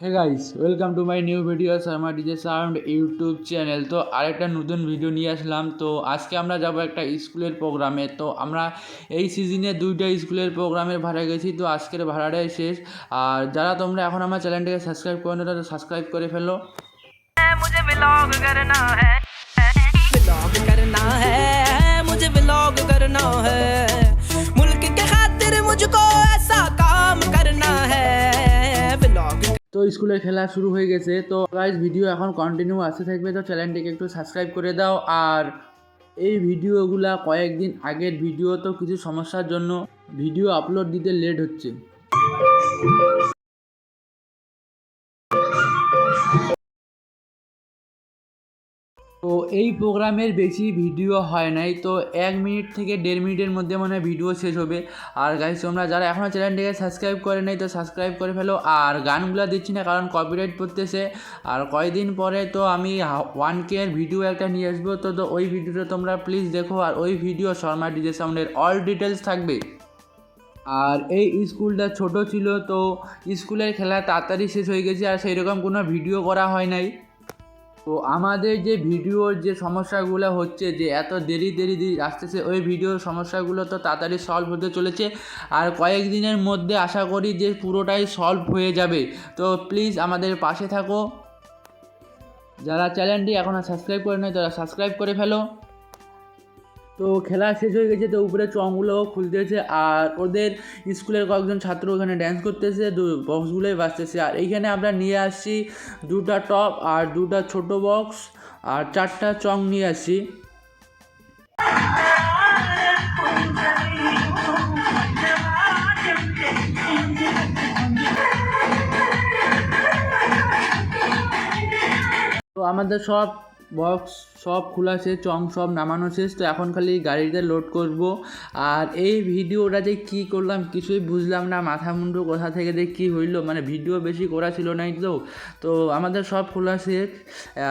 Hey guys welcome to my new video Sharma DJ sound YouTube channel তো আরেকটা নতুন video নিয়ে আসলাম। তো আজকে আমরা যাব একটা স্কুলের প্রোগ্রামে তো আমরা এই সিজনে দুইটা স্কুলের প্রোগ্রামের ভাড়া গেছি। তো আজকের ভাড়াটাই শেষ। আর যারা তোমরা এখন আমার চ্যানেলটাকে সাবস্ক্রাইব করে না তো সাবস্ক্রাইব করে ফেলো। স্কুলের খেলা শুরু হয়ে গেছে। তো গাইজ ভিডিও এখন কন্টিনিউ আসতে থাকবে। তো চ্যানেলটিকে একটু সাবস্ক্রাইব করে দাও। আর এই ভিডিওগুলা কয়েকদিন আগের ভিডিও তো কিছু সমস্যার জন্য ভিডিও আপলোড দিতে লেট হচ্ছে। তো এই প্রোগ্রামের বেশি ভিডিও হয় নাই, তো এক মিনিট থেকে দেড় মিনিটের মধ্যে মনে ভিডিও শেষ হবে। আর গাইজ তোমরা যারা এখনও চ্যানেলটিকে সাবস্ক্রাইব করে নাই, তো সাবস্ক্রাইব করে ফেলো। আর গানগুলো দিচ্ছি না, কারণ কপিরাইট পড়তেছে। আর কয়েকদিন পরে তো আমি ওয়ান কে এর ভিডিও একটা নিয়ে আসব, তো তো ওই ভিডিওটা তোমরা প্লিজ দেখো। আর ওই ভিডিও শর্মা ডিজে সাউন্ডের অল ডিটেলস থাকবে। আর এই স্কুলটা ছোট ছিল, তো স্কুলের খেলা তাড়াতাড়ি শেষ হয়ে গেছে, আর সেই রকম কোনো ভিডিও করা হয় নাই। তো আমাদের যে ভিডিওর যে সমস্যাগুলো হচ্ছে যে এত দেরি দেরি দেরি আসতেছে, ওই ভিডিওর সমস্যাগুলো তো তাড়াতাড়ি সলভ হতে চলেছে। আর কয়েকদিনের মধ্যে আশা করি যে পুরোটাই সলভ হয়ে যাবে। তো প্লিজ আমাদের পাশে থাকো। যারা চ্যানেলটি এখনও সাবস্ক্রাইব করে নেয় তারা সাবস্ক্রাইব করে ফেলো। তো খেলা শেষ হয়ে গেছে, তো উপরে চংগুলোও খুলতেছে আর ওদের স্কুলের কয়েকজন ছাত্র ওখানে ড্যান্স করতেছে, দু বক্সগুলোই বাজতেছে। আর এইখানে আমরা নিয়ে আসছি দুটা টপ আর দুটা ছোট বক্স আর চারটা চং নিয়ে আসি তো আমাদের সব বক্স সব খোলা শেষ, চং সব নামানো শেষ, তো এখন খালি গাড়িতে লোড করব। আর এই ভিডিওটা যে কী করলাম কিছুই বুঝলাম না, মাথা মুন্ডু কোথা থেকে যে কী হইল মানে ভিডিও বেশি করা ছিল নাই তো। তো আমাদের সব খোলা শেষ,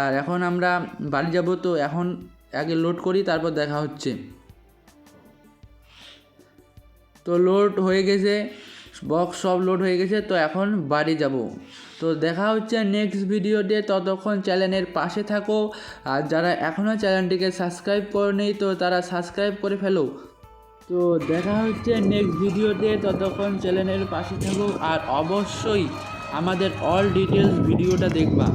আর এখন আমরা বাড়ি যাব, তো এখন আগে লোড করি, তারপর দেখা হচ্ছে। তো লোড হয়ে গেছে বক্স সব লোড হয়ে গেছে, তো এখন বাড়ি যাব। তো দেখা হচ্ছে নেক্সট ভিডিওতে ততক্ষণ চ্যানেলের পাশে থাকো। আর যারা এখনও চ্যানেলটিকে সাবস্ক্রাইব করেনি, তো তারা সাবস্ক্রাইব করে ফেলো। তো দেখা হচ্ছে নেক্সট ভিডিওতে ততক্ষণ চ্যানেলের পাশে থাকো। আর অবশ্যই আমাদের অল ডিটেলস ভিডিওটা দেখবা।